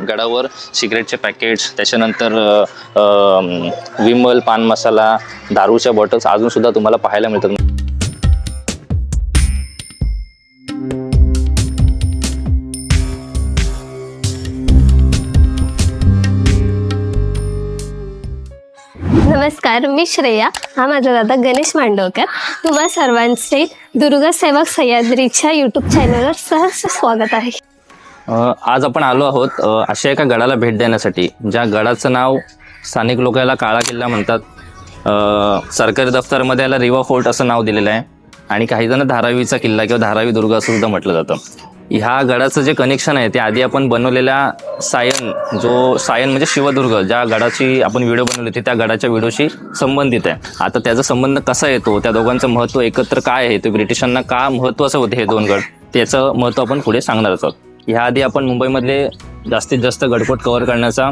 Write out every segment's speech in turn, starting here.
गडावर सिगरेटचे पॅकेट्स त्याच्यानंतर विमल पान मसाला दारूच्या बॉटल्स अजून सुद्धा तुम्हाला पाहायला मिळतात. नमस्कार मी श्रेया. हा माझा दादा गणेश मांडवकर. तुम्हा सर्वांचे दुर्गा सेवक सह्याद्रीच्या यूट्यूब चॅनलवर सहर्ष स्वागत आहे. आज आपण आलो आहोत अशा एका गडाला भेट देण्यासाठी. ज्या गडाचं नाव स्थानिक लोक याला काळा किल्ला म्हणतात. सरकारी दफ्तरमध्ये याला रिवा फोर्ट असं नाव दिलेलं आहे. आणि काही जण धारावीचा किल्ला किंवा धारावी दुर्ग असं सुद्धा म्हटलं जातं. ह्या गडाचं जे कनेक्शन आहे ते आधी आपण बनवलेल्या सायन जो सायन म्हणजे शिवदुर्ग ज्या गडाची आपण व्हिडिओ बनवली होती त्या गडाच्या व्हिडिओशी संबंधित आहे. आता त्याचा संबंध कसा येतो त्या दोघांचं महत्त्व एकत्र काय आहे ते ब्रिटिशांना का महत्त्वाचं होते हे दोन गड त्याचं महत्त्व आपण पुढे सांगणारच आहोत. ह्याआधी आपण मुंबईमधले जास्तीत जास्त गडकोट कव्हर करण्याचा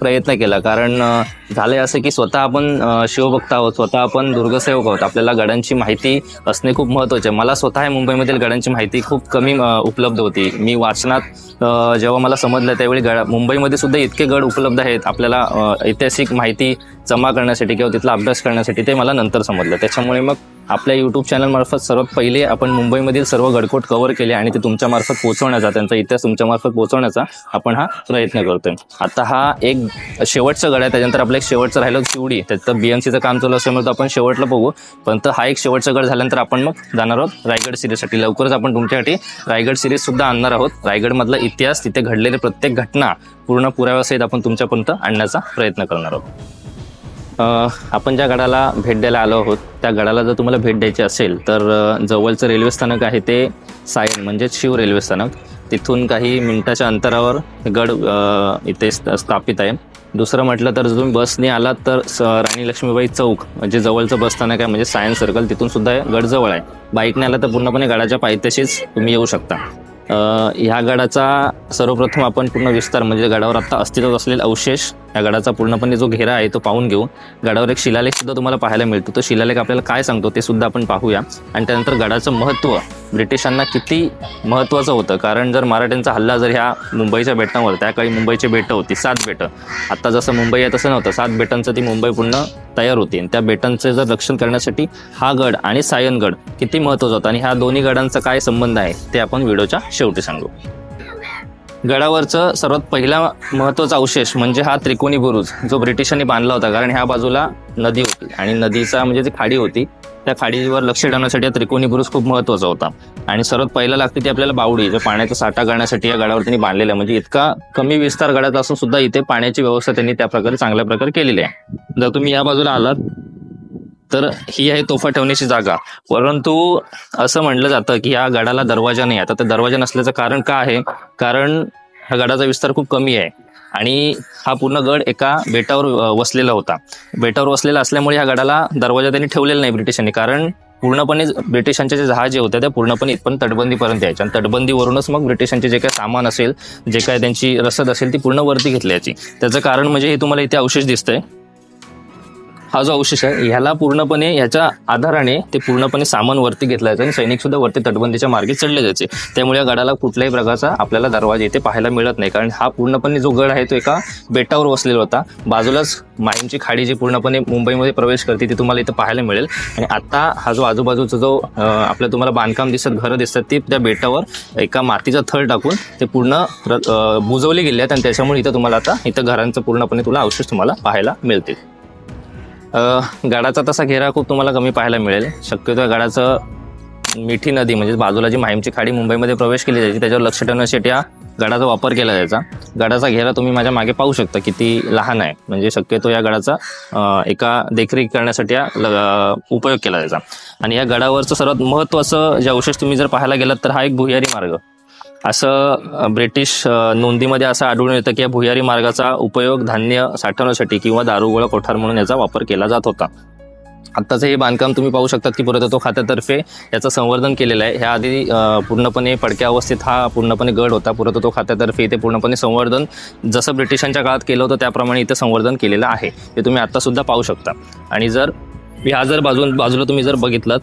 प्रयत्न केला. कारण झालं झालंय असं की स्वतः आपण शिवभक्त आहोत स्वतः आपण दुर्गसेवक आहोत. आपल्याला गडांची माहिती असणे खूप महत्त्वाचे आहे. मला स्वतः मुंबईमधील गडांची माहिती खूप कमी उपलब्ध होती. मी वाचनात जेव्हा मला समजलं त्यावेळी गड मुंबईमध्ये सुद्धा इतके गड उपलब्ध आहेत. आपल्याला ऐतिहासिक माहिती जमा करण्यासाठी किंवा तिथला अभ्यास करण्यासाठी ते मला नंतर समजलं. त्याच्यामुळे मग आपल्या यूट्यूब चॅनलमार्फत सर्वात पहिले आपण मुंबईमधील सर्व गडकोट कव्हर केले आणि ते तुमच्यामार्फत पोहोचवण्याचा त्यांचा इतिहास तुमच्यामार्फत पोहोचवण्याचा आपण हा प्रयत्न करतोय. आता हा एक शेवटचा गड आहे. त्याच्यानंतर आपलं एक शेवटचं राहिलं शिवडी. त्याचं बीएमसीचं काम चालू असल्यामुळे आपण शेवटला बघू. पण तर हा एक शेवटचा गड झाल्यानंतर आपण मग जाणार आहोत रायगड सिरीजसाठी. लवकरच आपण तुमच्यासाठी रायगड सिरीज सुद्धा आणणार आहोत. रायगडमधला इतिहास तिथे घडलेले प्रत्येक घटना पूर्ण पुराव्यासहित आपण तुमच्यापर्यंत आणण्याचा प्रयत्न करणार आहोत. आपण ज्या गडाला भेट द्यायला आलो आहोत त्या गडाला जर तुम्हाला भेट द्यायची असेल तर जवळचं रेल्वे स्थानक आहे ते सायन म्हणजेच शिव रेल्वे स्थानक. तिथून काही मिनिटाच्या अंतरावर गड इथे स्थापित आहे. दुसरं म्हटलं तर जर तुम्ही बसने आलात तर स- राणी लक्ष्मीबाई चौक म्हणजे जवळचं बस स्थानक आहे म्हणजे सायन्स सर्कल तिथून सुद्धा गड जवळ आहे. बाईकने आला तर पूर्णपणे गडाच्या पायथ्याशीच तुम्ही येऊ शकता. ह्या गडाचा सर्वप्रथम आपण पूर्ण विस्तार म्हणजे गडावर आता अस्तित्वात असलेला अवशेष या गडाचा पूर्णपणे जो घेरा आहे तो पाहून घेऊ. गडावर एक शिलालेख सुद्धा तुम्हाला पाहायला मिळतो. तो शिलालेख आपल्याला काय सांगतो ते सुद्धा आपण पाहूया. आणि त्यानंतर गडाचं महत्त्व. ब्रिटिशांना किती महत्त्वाचं होतं? कारण जर मराठ्यांचा हल्ला जर ह्या मुंबईच्या बेटांवर त्या काळी मुंबईची बेटं होती सात बेटं. आत्ता जसं मुंबई आहे तसं नव्हतं. सात बेटांचं ती मुंबई पूर्ण तयार होती. आणि त्या बेटांचं जर रक्षण करण्यासाठी हा गड आणि सायनगड किती महत्त्वाचा होता? आणि ह्या दोन्ही गडांचा काय संबंध आहे ते आपण व्हिडिओच्या शेवटी सांगू. गडावरचं सर्वात पहिला महत्त्वाचा अवशेष म्हणजे हा त्रिकोणी बुरुज जो ब्रिटिशांनी बांधला होता. कारण ह्या बाजूला नदी होती. आणि नदीचा म्हणजे जी खाडी होती त्या खाडीवर लक्ष ठेवण्यासाठी त्रिकोणी बुरुज खूप महत्त्वाचा होता. आणि सर्वात पहिला लागते ती आपल्याला बावडी जो पाण्याचा साठा करण्यासाठी या गडावर त्यांनी बांधलेला आहे. म्हणजे इतका कमी विस्तार गडाचा असून सुद्धा इथे पाण्याची व्यवस्था त्यांनी त्या प्रकारे चांगल्या प्रकारे केलेली आहे. जर तुम्ही या बाजूला आलात तर ही आहे तोफा ठेवण्याची जागा. परंतु असं म्हटलं जातं की या गडाला दरवाजा नाही आता तर दरवाजा नसल्याचं कारण का आहे? कारण ह्या गडाचा विस्तार खूप कमी आहे. आणि हा पूर्ण गड एका बेटावर वसलेला होता. बेटावर वसलेला असल्यामुळे ह्या गडाला दरवाजा त्यांनी ठेवलेला नाही ब्रिटिशांनी. कारण पूर्णपणे ब्रिटिशांच्या जे जहाजे होते त्या पूर्णपणे इथपर्यंत तटबंदीपर्यंत यायच्या. आणि तटबंदीवरूनच मग ब्रिटिशांचे जे काही सामान असेल जे काय त्यांची रसद असेल ती पूर्ण वरती घेतल्याची त्याचं कारण म्हणजे हे तुम्हाला इथे अवशेष दिसतंय. हा जो अवशेष आहे ह्याला पूर्णपणे ह्याच्या आधाराने ते पूर्णपणे सामान वरती घेतलं जायचं आणि सैनिक सुद्धा वरती तटबंदीच्या मार्गे चढले जायचे. त्यामुळे या गडाला कुठल्याही प्रकारचा आपल्याला दरवाजा इथे पाहायला मिळत नाही. कारण हा पूर्णपणे जो गड आहे तो एका बेटावर वसलेला होता. बाजूलाच माईंची खाडी जी पूर्णपणे मुंबईमध्ये प्रवेश करते ती तुम्हाला इथं पाहायला मिळेल. आणि आता हा जो आजूबाजूचा जो आपल्या तुम्हाला बांधकाम दिसत घरं दिसतात ती त्या बेटावर एका मातीचा थर टाकून ते पूर्ण बुजवले गेले आहेत. आणि त्याच्यामुळे इथं तुम्हाला आता इथं घरांचं पूर्णपणे तुला अवशेष तुम्हाला पाहायला मिळतील. गडाचा तसा घेरा खूप तुम्हाला कमी पाहायला मिळेल. शक्यतो या गडाचं मिठी नदी म्हणजे बाजूला जी माहीमची खाडी मुंबईमध्ये प्रवेश केली जायची त्याच्यावर लक्ष ठेवण्यासाठी या गडाचा वापर केला जायचा. गडाचा घेरा तुम्ही माझ्या मागे पाहू शकता किती लहान आहे. म्हणजे शक्यतो या गडाचा एका देखरेख करण्यासाठी या ल- उपयोग केला जायचा. आणि या गडावरचं सर्वात महत्त्वाचं जे अवशेष तुम्ही जर पाहायला गेलात तर हा एक भुयारी मार्ग. असं ब्रिटिश नोंदीमध्ये असं आढळून येतं की या भुयारी मार्गाचा उपयोग धान्य साठवण्यासाठी किंवा दारुगोळा कोठार म्हणून याचा वापर केला जात होता. आत्ताचं हे बांधकाम तुम्ही पाहू शकतात की पुरातत्व खात्यातर्फे याचं संवर्धन केलेलं आहे. ह्या आधी पूर्णपणे पडक्या अवस्थेत हा पूर्णपणे गड होता. पुरातत्व खात्यातर्फे इथे पूर्णपणे संवर्धन जसं ब्रिटिशांच्या काळात केलं होतं त्याप्रमाणे इथं संवर्धन केलेलं आहे. ते तुम्ही आत्तासुद्धा पाहू शकता. आणि जर ह्या जर बाजू बाजूला तुम्ही जर बघितलं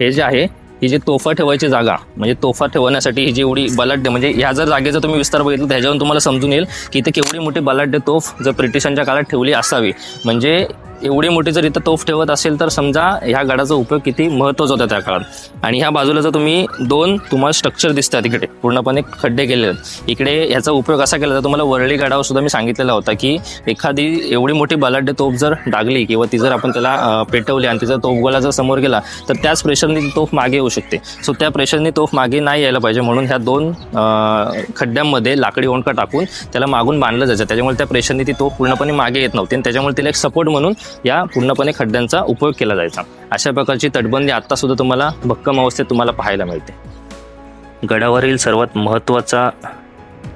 हे जे आहे ही जी तोफा ठेवायची जागा म्हणजे तोफा ठेवण्यासाठी ही जी एवढी बलाढ्य म्हणजे ह्या जर जागेचा तुम्ही विस्तार बघितला त्याच्यावरून तुम्हाला समजून येईल की इथे केवढी मोठी बलाढ्य तोफ जर ब्रिटिशांच्या काळात ठेवली असावी. म्हणजे एवढी मोठी जर इथं तोफ ठेवत असेल तर समजा ह्या गडाचा उपयोग किती महत्त्वाचा होता त्या काळात. आणि ह्या बाजूला जर तुम्ही दोन तुम्हाला स्ट्रक्चर दिसतात इकडे पूर्णपणे खड्डे केले आहेत. इकडे ह्याचा उपयोग असा केला जातो तुम्हाला वरळी गडावर सुद्धा मी सांगितलेला होता की एखादी एवढी मोठी बलाढ्य तोफ जर डागली किंवा ती जर आपण त्याला पेटवली आणि तिचा तोफगोला जर समोर गेला तर त्याच प्रेशरने ती तोफ मागे येऊ शकते. सो त्या प्रेशरने तोफ मागे नाही यायला पाहिजे. म्हणून ह्या दोन खड्ड्यांमध्ये लाकडी ओंडका टाकून त्याला मागून बांधलं जायचं. त्याच्यामुळे त्या प्रेशरने ती तोफ पूर्णपणे मागे येत नव्हती आणि त्याच्यामुळे तिला एक सपोर्ट म्हणून या पूर्णपणे खड्ड्यांचा उपयोग केला जायचा. अशा प्रकारची तटबंदी आता सुद्धा तुम्हाला भक्कम अवस्थेत तुम्हाला पाहायला मिळते. गडावरील सर्वात महत्त्वाचा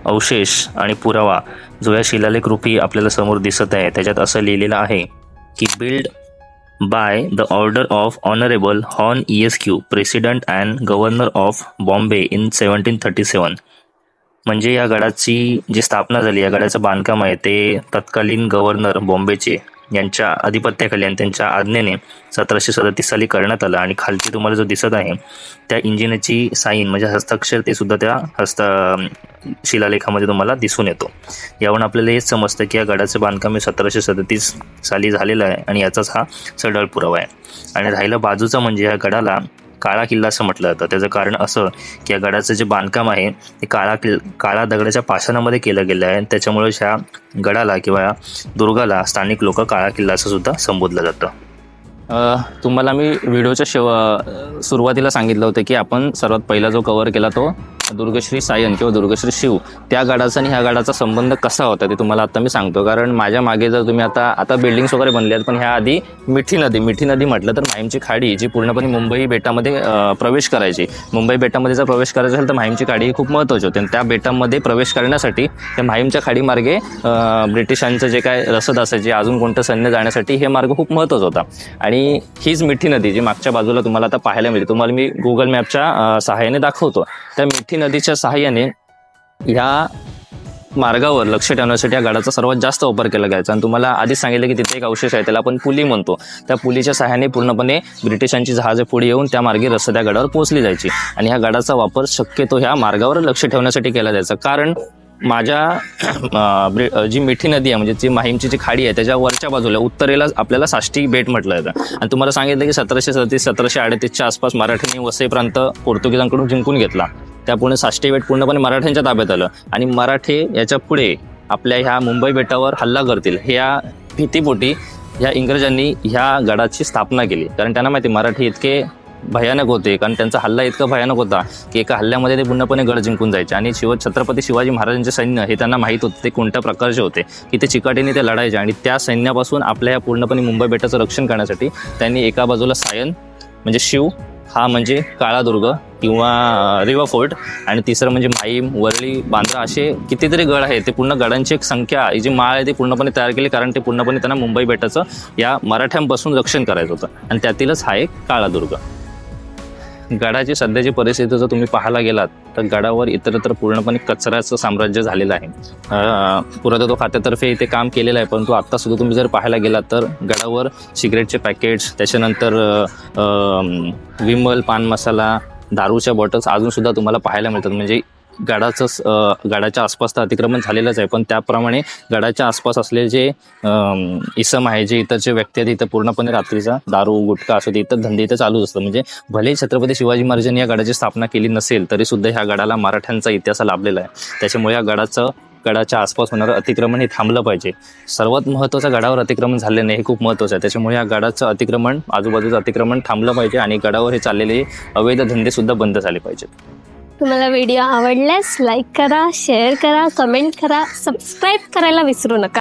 अवशेष आणि पुरावा जो या शिलालेख रूपी आपल्याला समोर दिसत आहे त्याच्यात असं लिहिलेलं आहे की build by the order of honourable Horn E S Q president and governor of Bombay in seventeen thirty seven म्हणजे या गडाची जी स्थापना झाली या गडाचं बांधकाम आहे ते तत्कालीन गव्हर्नर बॉम्बेचे यांच्या अधिपत्याखाली आणि त्यांच्या आज्ञेने सतराशे सदतीस साली करण्यात आलं. आणि खालती तुम्हाला जो दिसत आहे त्या इंजिनाची साईन म्हणजे हस्ताक्षर ते सुद्धा त्या हस्त शिलालेखामध्ये तुम्हाला दिसून येतो. यावरून आपल्याला हेच समजतं की या गडाचं बांधकाम हे सतराशे सदतीस साली झालेलं आहे आणि याचाच हा सडळ पुरावा आहे. आणि राहिलं बाजूचा म्हणजे या गडाला काळा किल्ला असं म्हटलं जातं. त्याचं कारण असं की या गडाचं जे बांधकाम आहे ते काळा किल काळा दगडाच्या पाषाणामध्ये केलं गेलं आहे त्याच्यामुळे ह्या गडाला किंवा या दुर्गाला स्थानिक लोक काळा किल्ला असं सुद्धा संबोधलं जातं. तुम्हाला मी व्हिडिओच्या शेव सुरुवातीला सांगितलं होतं की आपण सर्वात पहिला जो कवर केला तो दुर्गश्री सायन किंवा दुर्गश्री शिव त्या गडाचा आणि ह्या गडाचा संबंध कसा होता ते तुम्हाला आता मी सांगतो. कारण माझ्या मागे जर तुम्ही आता आता बिल्डिंग्स वगैरे बनले आहेत पण ह्या आधी मिठी नदी मिठी नदी म्हटलं तर माहीमची खाडी जी पूर्णपणे मुंबई बेटामध्ये प्रवेश करायची. मुंबई बेटामध्ये जर प्रवेश करायचा असेल तर माहीमची खाडी ही खूप महत्त्वाची होती. आणि त्या बेटामध्ये प्रवेश करण्यासाठी त्या माहीमच्या खाडीमार्गे ब्रिटिशांचं जे काय रसद असायचे अजून कोणतं सैन्य जाण्यासाठी हे मार्ग खूप महत्त्वाचा होता. आणि हीच मिठी नदी जी मागच्या बाजूला तुम्हाला आता पाहायला मिळते तुम्हाला मी गुगल मॅपच्या सहाय्याने दाखवतो. त्या मिठी नदीच्या सहाय्याने ह्या मार्गावर लक्ष ठेवण्यासाठी या गडाचा सर्वात जास्त वापर केला जायचा. आणि तुम्हाला आधीच सांगितलं की तिथे एक अवशेष आहे त्याला आपण पुली म्हणतो. त्या पुलीच्या सहाय्याने पूर्णपणे ब्रिटिशांची जहाजे पुढे येऊन त्या मार्गे रस्ता त्या गडावर पोहोचली जायची. आणि ह्या गडाचा वापर शक्यतो ह्या मार्गावर लक्ष ठेवण्यासाठी केला जायचा. कारण माझ्या ब्रि- जी मिठी नदी आहे म्हणजे जी माहीमची जी खाडी आहे त्याच्या वरच्या बाजूला उत्तरेला आपल्याला साष्टी बेट म्हटलं जातं. आणि तुम्हाला सांगितलं की सतराशे सदतीस सतराशे अडतीसच्या आसपास मराठ्यांनी वसई प्रांत पोर्तुगीजांकडून जिंकून घेतला. त्यापुढे साष्टी बेट पूर्णपणे मराठ्यांच्या ताब्यात आलं. आणि मराठे याच्यापुढे आपल्या ह्या मुंबई बेटावर हल्ला करतील. ह्या भीतीपोटी ह्या इंग्रजांनी ह्या गडाची स्थापना केली. कारण त्यांना माहिती मराठी इतके भयानक होते. कारण त्यांचा हल्ला इतका भयानक होता की एका हल्ल्यामध्ये ते पूर्णपणे गड जिंकून जायचे. आणि शिव छत्रपती शिवाजी महाराजांचे सैन्य हे त्यांना माहीत होते. ते कोणत्या प्रकारचे होते? की ते चिकाटीने ते लढायचे. आणि त्या सैन्यापासून आपल्या या पूर्णपणे मुंबई बेटाचं रक्षण करण्यासाठी त्यांनी एका बाजूला सायन म्हणजे शिव हा म्हणजे काळादुर्ग किंवा रिवा फोर्ट आणि तिसरं म्हणजे माहीम वरळी बांद्रा असे कितीतरी गड आहेत. ते पूर्ण गडांची एक संख्या जी माळ आहे ती पूर्णपणे तयार केली कारण ते पूर्णपणे त्यांना मुंबई बेटाचं या मराठ्यांपासून रक्षण करायचं होतं. आणि त्यातीलच हा एक काळादुर्ग. गडाची सध्याची परिस्थिती जर तुम्ही पाहायला गेलात तर गडावर इतरत्र पूर्णपणे कचऱ्याचं साम्राज्य झालेलं आहे. पुरातत्व खात्यातर्फे इथे काम केलेलं आहे परंतु आत्ता सुद्धा तुम्ही जर पाहायला गेलात तर गडावर सिगरेटचे पॅकेट्स त्याच्यानंतर विमल पान मसाला दारूच्या बॉटल्स अजूनसुद्धा तुम्हाला पाहायला मिळतात. म्हणजे गडाचं गडाच्या आसपास तर अतिक्रमण झालेलंच आहे. पण त्याप्रमाणे गडाच्या आसपास असलेले जे इसम आहे जे इतर जे व्यक्ती आहेत इथं पूर्णपणे रात्रीचा दारू गुटखा असं ते इतर धंदे इथं चालूच असतं. म्हणजे भले छत्रपती शिवाजी महाराजांनी या गडाची स्थापना केली नसेल तरी सुद्धा ह्या गडाला मराठ्यांचा इतिहास लाभलेला आहे. त्याच्यामुळे या गडाचं गडाच्या आसपास होणारं अतिक्रमण हे थांबलं पाहिजे. सर्वात महत्त्वाचं गडावर अतिक्रमण झालेलं नाही हे खूप महत्त्वाचं आहे. त्याच्यामुळे या गडाचं अतिक्रमण आजूबाजूचं अतिक्रमण थांबलं पाहिजे आणि गडावर हे चाललेले अवैध धंदे सुद्धा बंद झाले पाहिजेत. तुम्हाला व्हिडिओ आवडल्यास लाईक करा शेअर करा कमेंट करा सबस्क्राईब करायला विसरू नका.